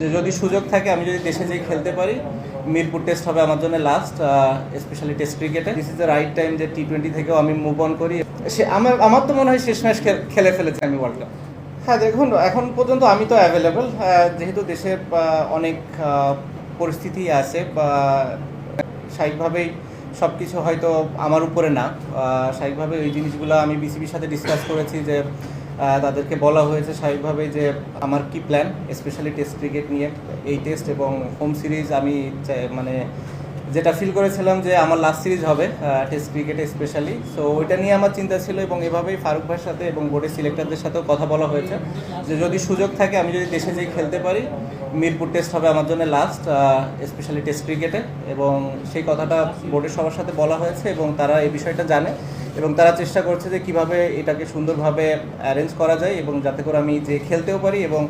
যদি সুযোগ থাকে, আমি যদি দেশে যেয়ে খেলতে পারি, মিরপুর টেস্ট হবে আমার জন্য লাস্ট স্পেশালি টেস্ট ক্রিকেটে this is the right time যে টি টোয়েন্টি থেকেও আমি মুভ অন করি। সে আমার আমার তো মনে হয় শেষ ম্যাচ খেলে ফেলেছি আমি ওয়ার্ল্ড কাপ হ্যাঁ দেখুন, এখন পর্যন্ত আমি তো অ্যাভেলেবল যেহেতু দেশের অনেক পরিস্থিতি আছে স্বাভাবিকভাবেই সব কিছু হয়তো আমার উপরে না। স্বাভাবিকভাবে ওই জিনিসগুলো আমি বিসিবির সাথে ডিসকাস করেছি যে তাদেরকে বলা হয়েছে স্বাভাবিকভাবেই যে আমার কি প্ল্যান স্পেশালি টেস্ট ক্রিকেট নিয়ে। এই টেস্ট এবং হোম সিরিজ আমি মানে যেটা ফিল করেছিলাম যে আমার লাস্ট সিরিজ হবে টেস্ট ক্রিকেটে স্পেশালি সো ওইটা নিয়ে আমার চিন্তা ছিল এবং এভাবেই ফারুক ভাইয়ের সাথে এবং বোর্ডের সিলেক্টরদের সাথেও কথা বলা হয়েছে যে যদি সুযোগ থাকে, আমি যদি দেশে যেয়ে খেলতে পারি, মিরপুর টেস্ট হবে আমার জন্য লাস্ট স্পেশালি টেস্ট ক্রিকেটে এবং সেই কথাটা বোর্ডের সবার সাথে বলা হয়েছে এবং তারা এই বিষয়টা জানে এবং তারা চেষ্টা করছে যে কীভাবে এটাকে সুন্দরভাবে অ্যারেঞ্জ করা যায় এবং যাতে করে আমি যে খেলতেও পারি এবং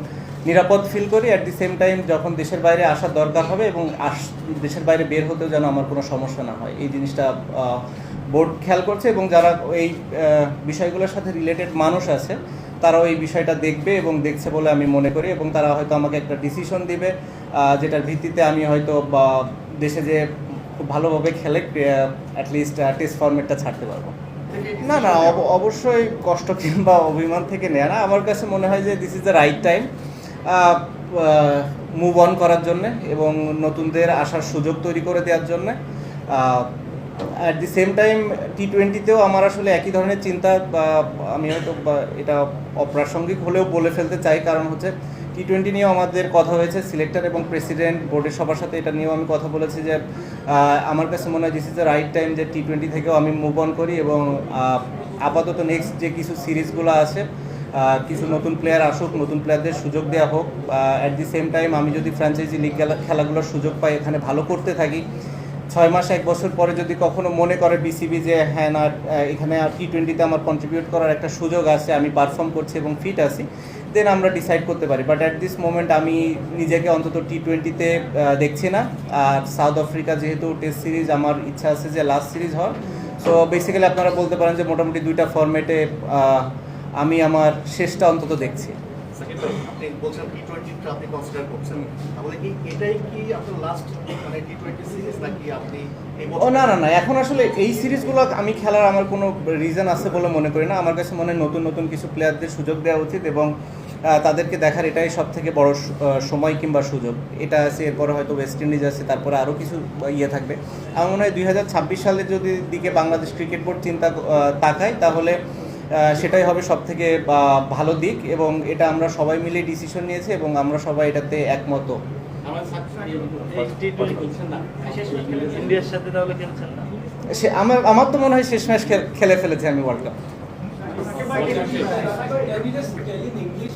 নিরাপদ ফিল করি অ্যাট দি সেম টাইম যখন দেশের বাইরে আসার দরকার হবে এবং আস, দেশের বাইরে বের হতেও যেন আমার কোনো সমস্যা না হয়। এই জিনিসটা বোর্ড খেয়াল করছে এবং যারা এই বিষয়গুলোর সাথে রিলেটেড মানুষ আছে, তারাও এই বিষয়টা দেখবে এবং দেখছে বলে আমি মনে করি এবং তারা হয়তো আমাকে একটা ডিসিশন দিবে যেটার ভিত্তিতে আমি হয়তো দেশে যে খুব ভালোভাবে খেলে অ্যাটলিস্ট টেস্ট ফর্মেটটা ছাড়তে পারব। না না, অব- অবশ্যই কষ্ট কিংবা অভিমান থেকে নেয় না। আমার কাছে মনে হয় যে this is the right time move on করার জন্য এবং নতুনদের আসার সুযোগ তৈরি করে দেওয়ার জন্য। At the same time T টোয়েন্টিতেও আমার আসলে একই ধরনের চিন্তা আমি হয়তো এটা অপ্রাসঙ্গিক হলেও বলে ফেলতে চাই। কারণ হচ্ছে টি টোয়েন্টি নিয়েও আমাদের কথা হয়েছে। সিলেক্টর এবং প্রেসিডেন্ট বোর্ডের সবার সাথে এটা নিয়েও আমি কথা বলেছি যে আমার কাছে মনে হয় this is the right time যে টি টোয়েন্টি থেকেও আমি মুভ অন করি এবং আপাতত নেক্সট যে কিছু সিরিজগুলো আছে কিছু নতুন প্লেয়ার আসুক, নতুন প্লেয়ারদের সুযোগ দেওয়া হোক অ্যাট দি সেম টাইম আমি যদি ফ্র্যাঞ্চাইজি লিগ খেলাগুলোর সুযোগ পাই, এখানে ভালো করতে থাকি। ছয় মাস, এক বছর পরে যদি কখনো মনে করে বিসিবি যে হ্যাঁ না এখানে আর টি টোয়েন্টিতে আমার কন্ট্রিবিউট করার একটা সুযোগ আছে, আমি পারফর্ম করছি এবং ফিট আছি দেন আমরা ডিসাইড করতে পারি। বাট অ্যাট দিস মোমেন্ট আমি নিজেকে অন্তত টি টোয়েন্টিতে দেখছি না। আর সাউথ আফ্রিকা যেহেতু টেস্ট সিরিজ আমার ইচ্ছা আছে যে লাস্ট সিরিজ হয় সো বেসিক্যালি আপনারা বলতে পারেন যে, মোটামুটি দুইটা ফরম্যাটে আমি আমার শেষটা অন্তত দেখছি। আপনি বলছেন টি টোয়েন্টিটা আপনি কনসিডার করছেন। তাহলে কি এটাই কি আপনার লাস্ট মানে টি টোয়েন্টি সিরিজ নাকি আপনি ও না না না এখন আসলে এই সিরিজগুলো আমি খেলার আমার কোনো রিজন আছে বলে মনে করি না। আমার কাছে মনে হয় নতুন নতুন কিছু প্লেয়ারদের সুযোগ দেওয়া উচিত এবং তাদেরকে দেখার এটাই সব থেকে বড় সময় কিংবা সুযোগ। এটা আছে এরপরে হয়তো ওয়েস্ট ইন্ডিজ আছে তারপরে আরও কিছু ইয়ে থাকবে। আমার মনে হয় দুই হাজার ছাব্বিশ সালে যদি দিকে বাংলাদেশ ক্রিকেট বোর্ড চিন্তা তাকায় তাহলে সেটাই হবে সব থেকে ভালো দিক এবং এটা আমরা সবাই মিলে ডিসিশন নিয়েছি এবং আমরা সবাই এটাতে একমত। আমার আমার তো মনে হয় শেষ ম্যাচ খেলে ফেলেছি আমি world cup Can you just tell in English?